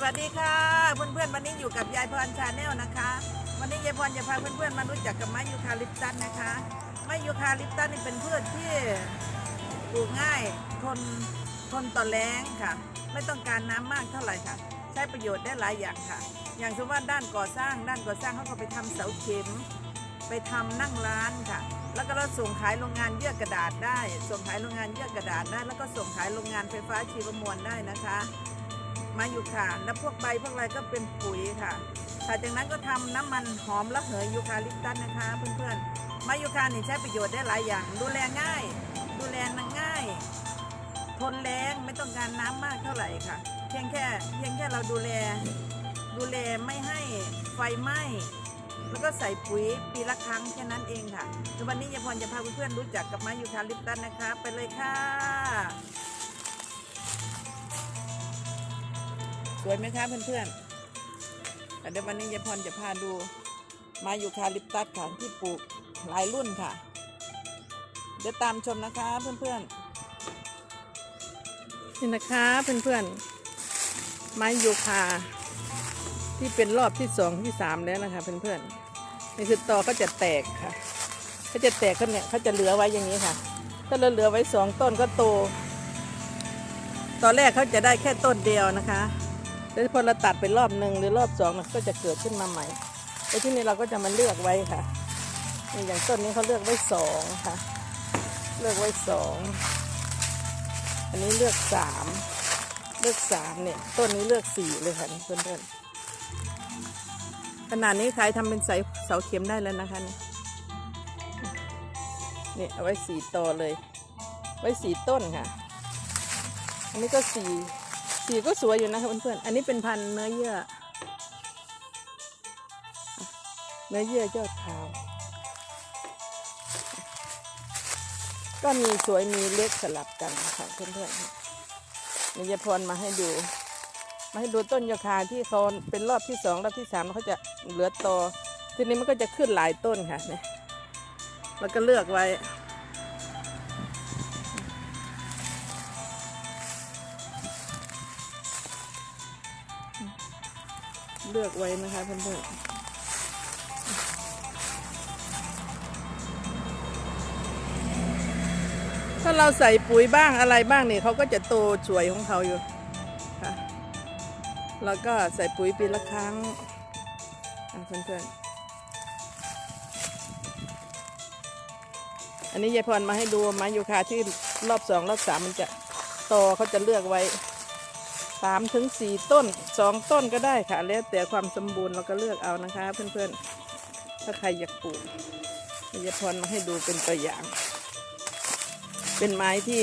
สวัสดีค่ะเพื่อนๆวันนี้อยู่กับยายพรชาแนลนะคะ วันนี้ยายพรจะพาเพื่อนๆมารู้จักกับไม้ยูคาลิปตัสนะคะไม้ยูคาลิปตัสนี่เป็นพืชที่ปลูกง่ายทนทนต่อแล้งค่ะ ไม่ต้องการน้ำมากเท่าไหร่ค่ะ ใช้ประโยชน์ได้หลายอย่างค่ะ อย่างเช่นว่าด้านก่อสร้าง ด้านก่อสร้างเขาก็ไปทำเสาเข็ม ไปทำนั่งร้านค่ะ แล้วก็เราส่งขายโรงงานเยื่อกระดาษได้ ส่งขายโรงงานเยื่อกระดาษได้ แล้วก็ส่งขายโรงงานไฟฟ้าชีวมวลได้นะคะ มาอยู่ค่ะแล้วพวกใบพวกอะไรก็เป็นปุ๋ยค่ะหลังจากนั้นก็ทำน้ำมันหอมระเหยยูคาลิปตัสนะคะ เพื่อนๆมายูคานี่ใช้ประโยชน์ได้หลายอย่าง ดูแลง่าย ดูแลง่าย ทนแรงไม่ต้องการน้ำมากเท่าไหร่ค่ะ เพียงแค่เพียงแค่เราดูแลดูแลไม่ให้ไฟไหม้แล้วก็ใส่ปุ๋ยปีละครั้งแค่นั้นเองค่ะวันนี้ยายพรจะพาเพื่อนๆรู้จักกับไม้ยูคาลิปตัสนะคะ ไปเลยค่ะ วยไหมคะเพื่อนๆแต่เดี๋ยววันนี้ยายพรจะพาดูไม้ยูคาลิปตัสค่ะที่ปลูกหลายรุ่นค่ะ เดี๋ยวตามชมนะคะเพื่อนๆนี่นะคะเพื่อนๆไม้ยูคาที่เป็นรอบที่สองที่สามแล้วนะคะเพื่อนๆนี่คือตอก็จะแตกค่ะเขาจะแตกเขาเนี่ยเขาจะเหลือไว้อย่างนี้ค่ะ ถ้าเราเหลือไว้สองต้นก็โต ตอนแรกเขาจะได้แค่ต้นเดียวนะคะ แล้วพอเราตัดไปรอบหนึ่งหรือรอบสองมันก็จะเกิดขึ้นมาใหม่แล้วที่นี้เราก็จะมาเลือกไว้ค่ะนี่อย่างต้นนี้เขาเลือกไว้สองค่ะ เลือกไว้สองอันนี้เลือกสามเลือกสามเนี่ยต้นนี้เลือกสี่เลยค่ะเพื่อนๆขนาดนี้ใครทำเป็นสายเสาเข็มได้แล้วนะคะนี่นี่เอาไว้สี่ตอเลย ไว้สี่ต้นค่ะ อันนี้ก็สี่ สีก็สวยอยู่นะคะเพื่อนๆ อันนี้เป็นพันเนื้อเยื่อ เนื้อเยื่อยอดขาว ก็มีสวยมีเล็กสลับกันนะคะเพื่อนๆนี่ยพรมาให้ดู มาให้ดูต้นยาคาที่เขาเป็นรอบที่สองรอบที่สามเขาจะเหลือตอทีนี้มันก็จะขึ้นหลายต้นค่ะเนี่ยแล้วก็เลือกไว้ ลือกไว้นะคะเพื่อนๆถ้าเราใส่ปุ๋ยบ้างอะไรบ้างเนี่ยเขาก็จะโตสวยของเขาอยู่ค่ะแล้วก็ใส่ปุ๋ยปีละครั้งอะเพื่อนๆอันนี้ยายพรมาให้ดูไม้ยูคาที่รอบสองรอบสามมันจะโตเขาจะเลือกไว้ สามถึงสี่ต้นสองต้นก็ได้ค่ะ แล้วแต่ความสมบูรณ์เราก็เลือกเอานะคะ เพื่อนๆ ถ้าใครอยากปลูกยายพรมาให้ดูเป็นตัวอย่าง เป็นไม้ที่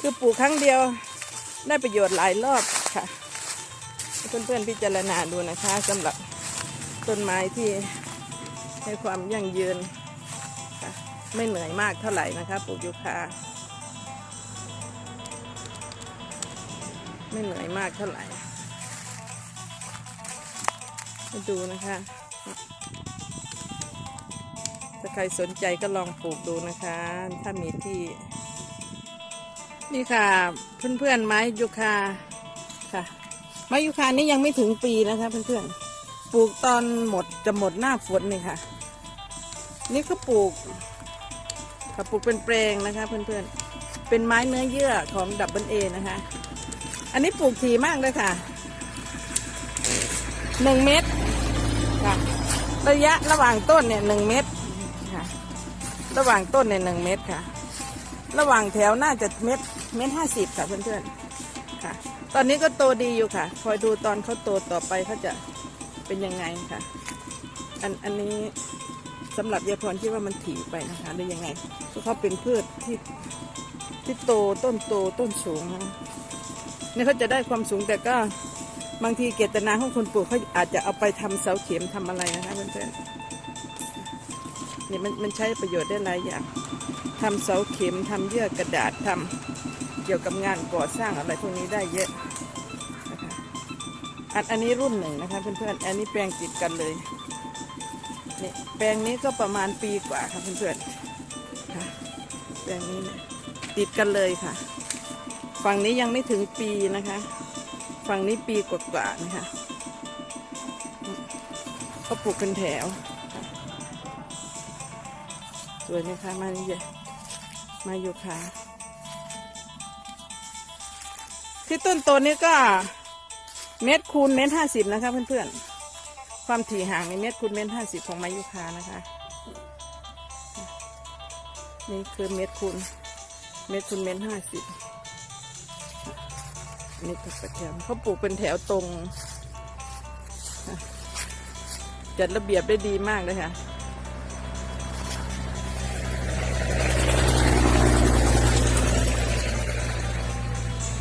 คือปลูกครั้งเดียวได้ประโยชน์หลายรอบค่ะ เพื่อนๆพิจารณาดูนะคะสำหรับต้นไม้ที่ให้ความยั่งยืนค่ะไม่เหนื่อยมากเท่าไหร่นะคะปลูกยูคา ไม่เหนื่อยมากเท่าไหร่มาดูนะคะ ถ้าใครสนใจก็ลองปลูกดูนะคะ ถ้ามีที่ นี่ค่ะเพื่อนๆไม้ยูคาค่ะ ไม้ยูคานี่ยังไม่ถึงปีนะคะเพื่อนๆปลูกตอนหมดจะหมดหน้าฝนนี่ค่ะ นี่ก็ปลูกค่ะปลูกเป็นแปลงนะคะเพื่อนๆ เป็นไม้เนื้อเยื่อของดับเบิลเอนะคะ อันนี้ปลูกถี่มากเลยค่ะหนึ่งเมตรค่ะระยะระหว่างต้นเนี่ยหนึ่งเมตรค่ะ ระหว่างต้นเนี่ยหนึ่งเมตรค่ะ ระหว่างแถวน่าจะเมตรเมตรห้าสิบค่ะเพื่อนๆค่ะ ตอนนี้ก็โตดีอยู่ค่ะ คอยดูตอนเขาโตต่อไปเขาจะเป็นยังไงค่ะ อันอันนี้สำหรับยาพรคิดว่ามันถี่ไปนะคะหรือยังไงเพราะเขาเป็นพืชที่ที่โตต้นโตต้นสูงนะ เนี่ยเขาจะได้ความสูงแต่ก็บางทีเจตนาของคนปลูกเขาอาจจะเอาไปทำเสาเข็มทำอะไรนะคะเพื่อนๆเนี่ยมันมันใช้ประโยชน์ได้หลายอย่างทำเสาเข็มทำเยื่อกระดาษทำเกี่ยวกับงานก่อสร้างอะไรพวกนี้ได้เยอะนะคะอันอันนี้รุ่นหนึ่งนะคะเพื่อนๆอันนี้แปลงติดกันเลยนี่แปลงนี้ก็ประมาณปีกว่าค่ะเพื่อนๆค่ะแปลงนี้ติดกันเลยค่ะ ฝั่งนี้ยังไม่ถึงปีนะคะ ฝั่งนี้ปีกว่าๆนะคะเขาปลูกเป็นแถวสวยไหมคะมานี่เยมาอยู่ค่ะที่ต้นโตนี้ก็เม็ดคูณเม็ดห้าสิบนะคะเพื่อนๆ ความถี่ห่างในเม็ดคูณเม็ดห้าสิบของไมายุคานะคะ นี่คือเม็ดคูณเม็ดคูณเม็ดห้าสิบ นี่ตักระเทียมเขาปลูกเป็นแถวตรง จัดระเบียบได้ดีมากเลยค่ะ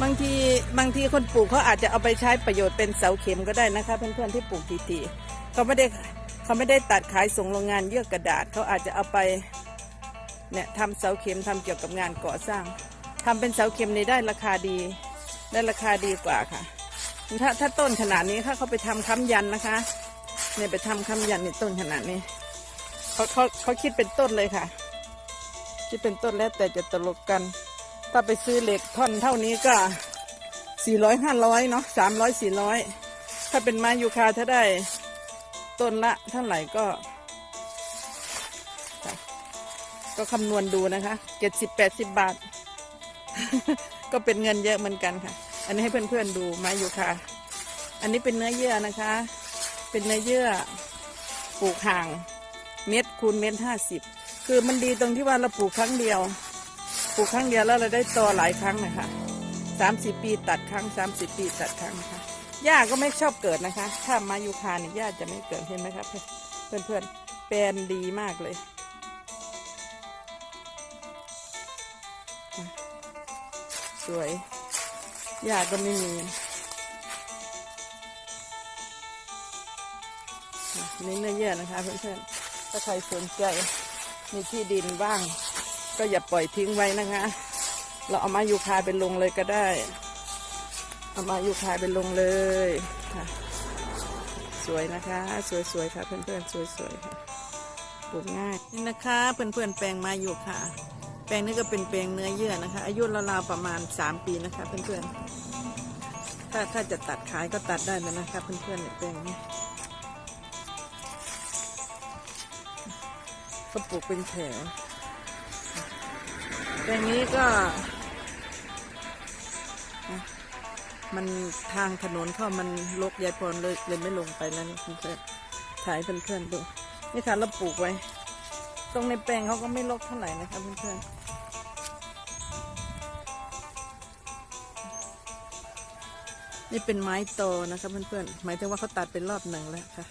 บางทีบางทีคนปลูกเขาอาจจะเอาไปใช้ประโยชน์เป็นเสาเข็มก็ได้นะคะ เพื่อนๆที่ปลูกทีๆเขาไม่ได้เขาไม่ได้ตัดขายส่งโรงงานเยื่อกระดาษเขาอาจจะเอาไปเนี่ยทำเสาเข็มทำเกี่ยวกับงานก่อสร้างทำเป็นเสาเข็มในได้ราคาดี ได้ราคาดีกว่าค่ะ ถ้าถ้าต้นขนาดนี้ถ้าเขาไปทำค้ำยันนะคะเนี่ยไปทำค้ำยันในต้นขนาดนี้เขาเขาเขาคิดเป็นต้นเลยค่ะ คิดเป็นต้นแล้วแต่จะตลกกัน ถ้าไปซื้อเหล็กท่อนเท่านี้ก็สี่ร้อยห้าร้อยเนาะสามร้อยสี่ร้อยถ้าเป็นไม้ยูคาถ้าได้ต้นละเท่าไหร่ก็ก็คำนวณดูนะคะเจ็ดสิบแปดสิบบาท ก็เป็นเงินเยอะเหมือนกันค่ะ อันนี้ให้เพื่อนๆดูไม้ยูคาอันนี้เป็นเนื้อเยื่อนะคะ เป็นเนื้อเยื่อปลูกห่างเม็ดคูณเม็ดห้าสิบคือมันดีตรงที่ว่าเราปลูกครั้งเดียว ปลูกครั้งเดียวแล้วเราได้ตอหลายครั้งนะคะสามสิบปีตัดครั้งสามสิบปีตัดครั้งนะคะหญ้าก็ไม่ชอบเกิดนะคะ ถ้ามายูคาเนี่ยหญ้าจะไม่เกิดเห็นไหมครับ เพื่อนเพื่อนๆแปลนดีมากเลยสวย หญ้าก็ไม่มีนี่เนื้อเยื่อนะคะเพื่อนๆ ถ้าใครสนใจมีที่ดินบ้าง ก็อย่าปล่อยทิ้งไว้นะคะ เราเอามายูคาไปลงเลยก็ได้ เอามายูคาไปลงเลยค่ะ สวยนะคะ สวยๆค่ะเพื่อนๆ สวยๆค่ะปลูกง่ายนี่นะคะเพื่อนๆแปลงมายูคา แปลงนี้ก็เป็นแปลงเนื้อเยื่อนะคะ อายุราวๆประมาณ 3 ปีนะคะเพื่อนๆ ถ้าถ้าจะตัดขายก็ตัดได้เลยนะคะเพื่อนๆแปลงนี้ก็ปลูกเป็นแถวแปลงนี้ก็ มันทางถนนเข้ามันลกยายพรเลยเลยไม่ลงไปแล้วเพื่อนๆถ่ายเพื่อนๆดูนี่ค่ะเราปลูกไว้ ตรงในแปลงเขาก็ไม่ลกเท่าไหร่นะคะเพื่อนๆ นี่เป็นไม้โตนะคะเพื่อนๆ หมายถึงว่าเขาตัดเป็นรอบหนึ่งแล้วค่ะ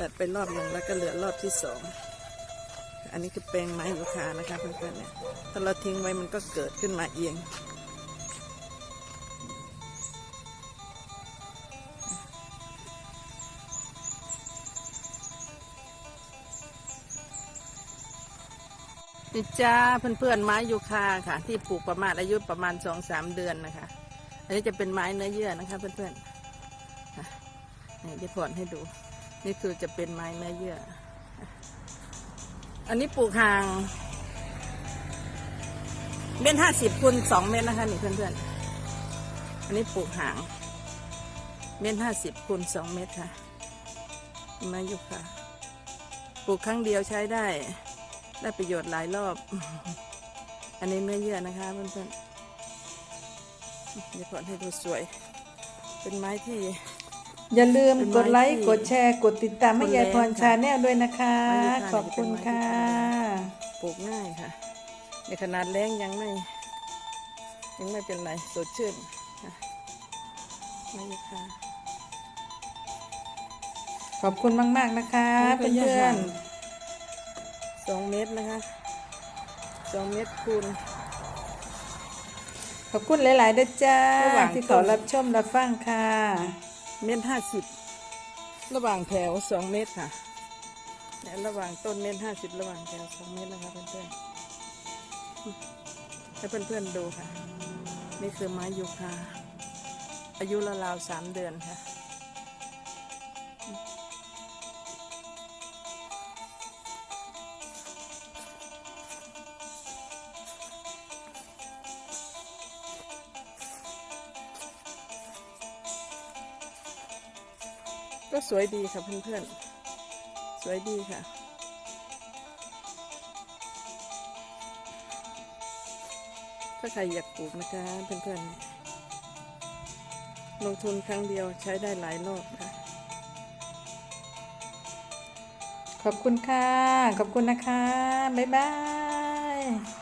ตัดเป็นรอบหนึ่งแล้วก็เหลือรอบที่สอง อันนี้คือแปลงไม้ยูคานะคะเพื่อนๆเนี่ย ถ้าเราทิ้งไว้มันก็เกิดขึ้นมาเอง นี่จ้าเพื่อนๆไม้ยูคาค่ะ ที่ปลูกประมาณอายุประมาณสองสามเดือนนะคะ อันนี้จะเป็นไม้เนื้อเยื่อนะคะเพื่อนๆค่ะนี่เดี๋ยวผ่อนให้ดู นี่คือจะเป็นไม้เนื้อเยื่อ อันนี้ปลูกห่างเมตรห้าสิบคูณสองเมตรนะคะนี่เพื่อนๆ อันนี้ปลูกห่างเมตรห้าสิบคูณสองเมตรค่ะมาอยู่ค่ะ ปลูกครั้งเดียวใช้ได้ ได้ประโยชน์หลายรอบ อันนี้เนื้อเยื่อนะคะเพื่อนๆ เดี๋ยวก่อนให้ดูสวย เป็นไม้ที่ อย่าลืมเป็นไม้กดไลค์ที่กดแชร์ กดติดตามให้คนแรยายพรค่ะชาแนลด้วยนะคะไม้ยูคาขอบคุณค่ะปลูกง่ายค่ะ ในขนาดแรงยังไม่ ยังไม่เป็นไรสดชื่นค่ะไม่ยค่ะขอบคุณมาก ๆ นะคะนี่ก็เพื่ยะอนห่างสองเมตรนะคะสองเมตรคูณๆ ขอบคุณหลาย ๆ ด้วยจ้า ระหว่าง ที่เขารับชมรับฟังค่ะ เมตรห้าสิบระหว่างแถวสองเมตรค่ะเนี่ยระหว่างต้นเมตรห้าสิบระหว่างแถวสองเมตรนะคะเพื่อนๆให้เพื่อนๆดูค่ะ นี่คือไม้ยูคาอายุราวๆสามเดือนค่ะ ก็สวยดีค่ะเพื่อนๆ สวยดีค่ะ ถ้าใครอยากปลูกนะคะเพื่อนๆ ลงทุนครั้งเดียวใช้ได้หลายรอบค่ะ ขอบคุณค่ะ ขอบคุณนะคะ บ๊ายบาย